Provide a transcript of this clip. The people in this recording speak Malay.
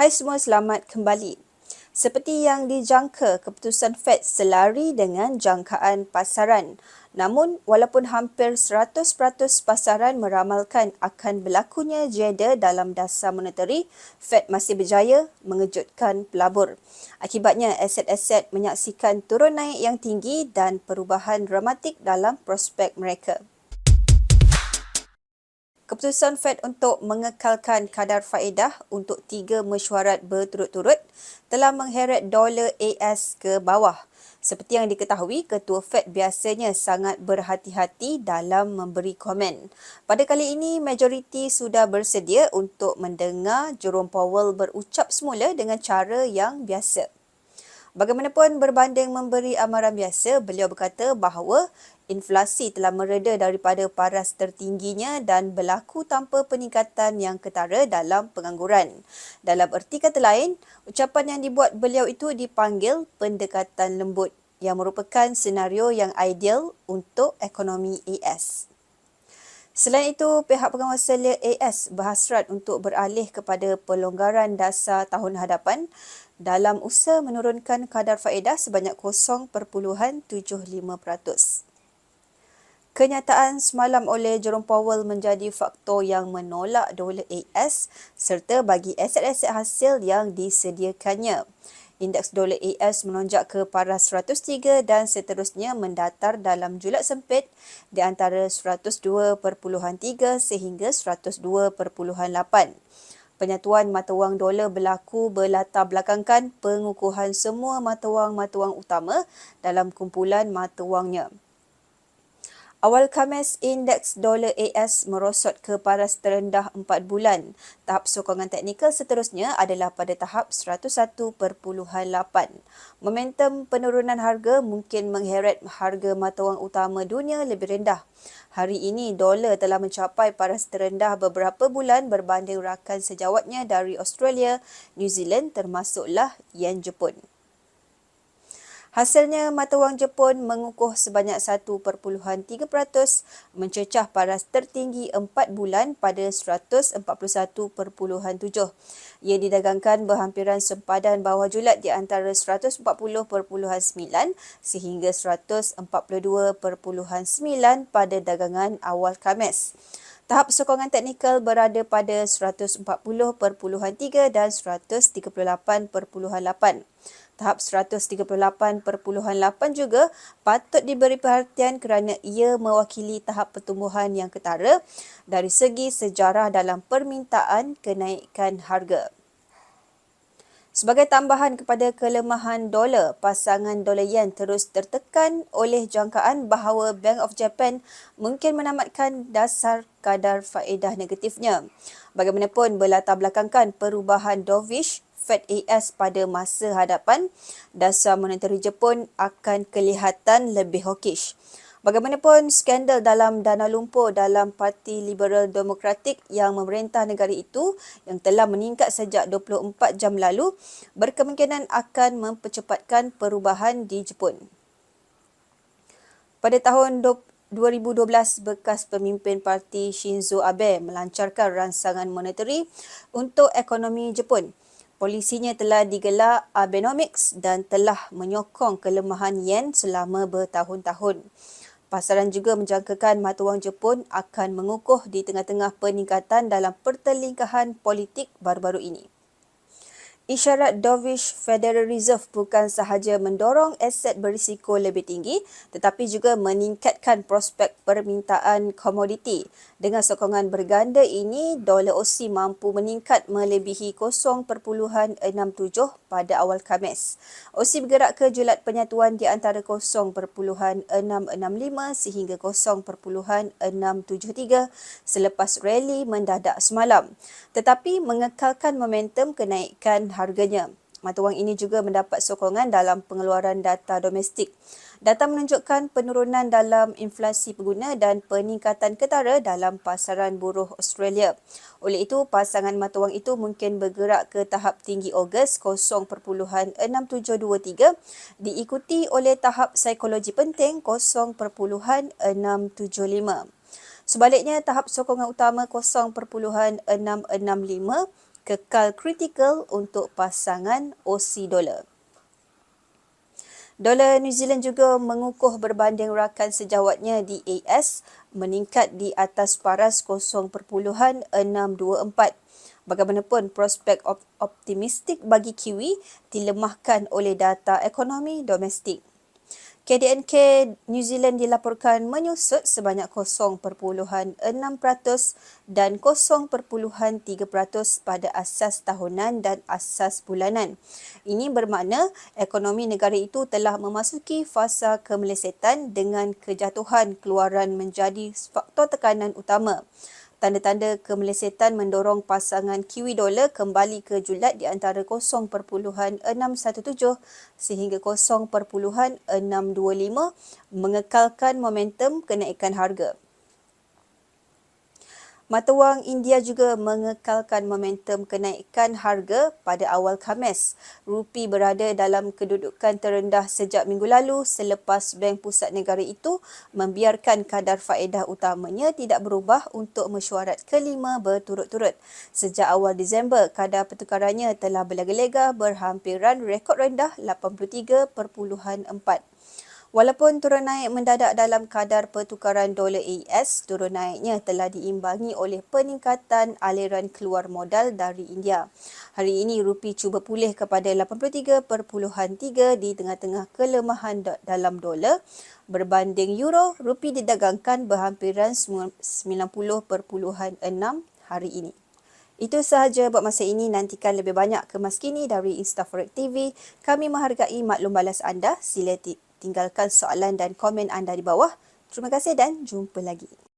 Hai semua, selamat kembali. Seperti yang dijangka, keputusan Fed selari dengan jangkaan pasaran. Namun, walaupun hampir 100% pasaran meramalkan akan berlakunya jeda dalam dasar monetary, Fed masih berjaya mengejutkan pelabur. Akibatnya, aset-aset menyaksikan turun naik yang tinggi dan perubahan dramatik dalam prospek mereka. Keputusan Fed untuk mengekalkan kadar faedah untuk tiga mesyuarat berturut-turut telah mengheret dolar AS ke bawah. Seperti yang diketahui, Ketua Fed biasanya sangat berhati-hati dalam memberi komen. Pada kali ini, majoriti sudah bersedia untuk mendengar Jerome Powell berucap semula dengan cara yang biasa. Bagaimanapun berbanding memberi amaran biasa, beliau berkata bahawa inflasi telah mereda daripada paras tertingginya dan berlaku tanpa peningkatan yang ketara dalam pengangguran. Dalam erti kata lain, ucapan yang dibuat beliau itu dipanggil pendekatan lembut yang merupakan senario yang ideal untuk ekonomi AS. Selain itu, pihak pengawasan AS berhasrat untuk beralih kepada pelonggaran dasar tahun hadapan dalam usaha menurunkan kadar faedah sebanyak 0.75%. Kenyataan semalam oleh Jerome Powell menjadi faktor yang menolak dolar AS serta bagi aset-aset hasil yang disediakannya. Indeks dolar AS melonjak ke paras 103 dan seterusnya mendatar dalam julat sempit di antara 102.3 sehingga 102.8 penyatuan mata wang dolar berlaku berlatar belakangkan pengukuhan semua mata wang-mata wang utama dalam kumpulan mata wangnya. Awal Khamis, indeks dolar AS merosot ke paras terendah 4 bulan. Tahap sokongan teknikal seterusnya adalah pada tahap 101.8. Momentum penurunan harga mungkin mengheret harga mata wang utama dunia lebih rendah. Hari ini, dolar telah mencapai paras terendah beberapa bulan berbanding rakan sejawatnya dari Australia, New Zealand termasuklah Yen Jepun. Hasilnya, mata wang Jepun mengukuh sebanyak 1.3% mencecah paras tertinggi 4 bulan pada 141.7. Ia didagangkan berhampiran sempadan bawah julat di antara 140.9 sehingga 142.9 pada dagangan awal Khamis. Tahap sokongan teknikal berada pada 140.3 dan 138.8 tahap 138.8 juga patut diberi perhatian kerana ia mewakili tahap pertumbuhan yang ketara dari segi sejarah dalam permintaan kenaikan harga. Sebagai tambahan kepada kelemahan dolar, pasangan dolar yen terus tertekan oleh jangkaan bahawa Bank of Japan mungkin menamatkan dasar kadar faedah negatifnya. Bagaimanapun berlatar belakangkan perubahan dovish Fed AS pada masa hadapan, dasar monetary Jepun akan kelihatan lebih hawkish. Bagaimanapun skandal dalam dana lumpur dalam Parti Liberal Demokratik yang memerintah negara itu yang telah meningkat sejak 24 jam lalu berkemungkinan akan mempercepatkan perubahan di Jepun. Pada tahun 2012, bekas pemimpin parti Shinzo Abe melancarkan rancangan monetary untuk ekonomi Jepun. Polisinya telah digelar Abenomics dan telah menyokong kelemahan yen selama bertahun-tahun. Pasaran juga menjangkakan mata wang Jepun akan mengukuh di tengah-tengah peningkatan dalam pertelingkahan politik baru-baru ini. Isyarat dovish Federal Reserve bukan sahaja mendorong aset berisiko lebih tinggi tetapi juga meningkatkan prospek permintaan komoditi. Dengan sokongan berganda ini, dolar Aussie mampu meningkat melebihi 0.67 pada awal Khamis. Aussie bergerak ke julat penyatuan di antara 0.665 sehingga 0.673 selepas rally mendadak semalam. Tetapi mengekalkan momentum kenaikan harganya. Mata wang ini juga mendapat sokongan dalam pengeluaran data domestik. Data menunjukkan penurunan dalam inflasi pengguna dan peningkatan ketara dalam pasaran buruh Australia. Oleh itu, pasangan mata wang itu mungkin bergerak ke tahap tinggi Ogos 0.6723 diikuti oleh tahap psikologi penting 0.675. Sebaliknya, tahap sokongan utama 0.665 kekal kritikal untuk pasangan OC dolar. Dolar New Zealand juga mengukuh berbanding rakan sejawatnya di AS meningkat di atas paras 0.624. Bagaimanapun prospek optimistik bagi Kiwi dilemahkan oleh data ekonomi domestik. KDNK New Zealand dilaporkan menyusut sebanyak 0.6% dan 0.3% pada asas tahunan dan asas bulanan. Ini bermakna ekonomi negara itu telah memasuki fasa kemelesetan dengan kejatuhan keluaran menjadi faktor tekanan utama tanda-tanda kemelesetan mendorong pasangan Kiwi dolar kembali ke julat di antara 0.617 sehingga 0.625 mengekalkan momentum kenaikan harga. Mata wang India juga mengekalkan momentum kenaikan harga pada awal Khamis. Rupi berada dalam kedudukan terendah sejak minggu lalu selepas Bank Pusat Negara itu membiarkan kadar faedah utamanya tidak berubah untuk mesyuarat kelima berturut-turut. Sejak awal Disember, kadar pertukarannya telah berlega-lega berhampiran rekod rendah 83.4. Walaupun turun naik mendadak dalam kadar pertukaran dolar AS, turun naiknya telah diimbangi oleh peningkatan aliran keluar modal dari India. Hari ini rupi cuba pulih kepada 83.3 di tengah-tengah kelemahan dalam dolar. Berbanding euro, rupi didagangkan berhampiran 90.6 hari ini. Itu sahaja buat masa ini. Nantikan lebih banyak kemas kini dari Instaforex TV. Kami menghargai maklum balas anda. Sila tinggalkan soalan dan komen anda di bawah. Terima kasih dan jumpa lagi.